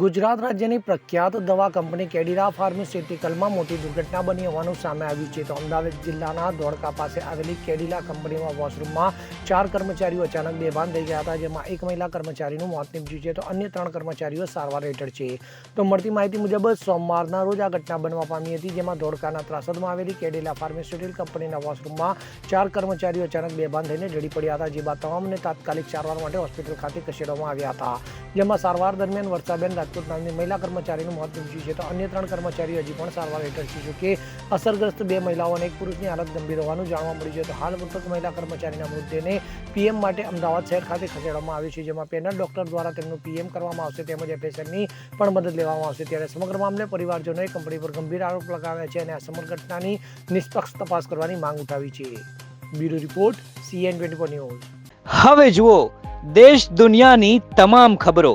ગુજરાત રાજ્યની પ્રખ્યાત દવા કંપની કેડિલા ફાર્માસ્યુટિકલમાં મોટી દુર્ઘટના બની હોવાનું સામે આવ્યું છે. તો અમદાવાદ જિલ્લાના ધોળકા પાસે આવેલી કેડિલા કંપનીમાં વોશરૂમમાં ચાર કર્મચારીઓ અચાનક બેભાન થઈ ગયા હતા, જેમાં એક મહિલા કર્મચારીનું મોત નીપજ્યું છે. તો અન્ય ત્રણ કર્મચારીઓ સારવાર હેઠળ છે. તો મળતી માહિતી મુજબ સોમવારના રોજ આ ઘટના બનવા પામી હતી, જેમાં ધોળકાના ત્રાસદમાં આવેલી કેડિલા ફાર્માસ્યુટિકલ કંપનીના વોશરૂમમાં ચાર કર્મચારીઓ અચાનક બેભાન થઈને ઢળી પડ્યા હતા જે તમામને તાત્કાલિક સારવાર માટે હોસ્પિટલ ખાતે ખસેડવામાં આવ્યા હતા. જેમાં સારવાર દરમિયાન વર્ષાબેન રાજપૂત નામની મહિલા કર્મચારીનું મોત નિપજ્યું છે. તો અન્ય ત્રણ કર્મચારીઓ હજી પણ સારવાર હેઠળ છે. જોકે અસરગ્રસ્ત બે મહિલાઓ અને એક પુરુષની હાલત ગંભીર હોવાનું જાણવા મળ્યું છે. તો હાલ મૃતક મહિલા કર્મચારીના મૃતદેહને પીએમ માટે અમદાવાદ શહેર ખાતે ખસેડવામાં આવ્યું છે, જેમાં પેનલ ડોક્ટર દ્વારા તેમનું પીએમ કરવામાં આવશે તેમજ એફએસએલની પણ મદદ લેવામાં આવશે. ત્યારે સમગ્ર મામલે પરિવારજનોએ કંપની પર ગંભીર આરોપ લગાવ્યા છે અને આ સમગ્ર ઘટનાની નિષ્પક્ષ તપાસ કરવાની માંગ ઉઠાવી છે. Bureau report, CN twenty news. હવે જુઓ, દેશ દુનિયાની તમામ ખબરો.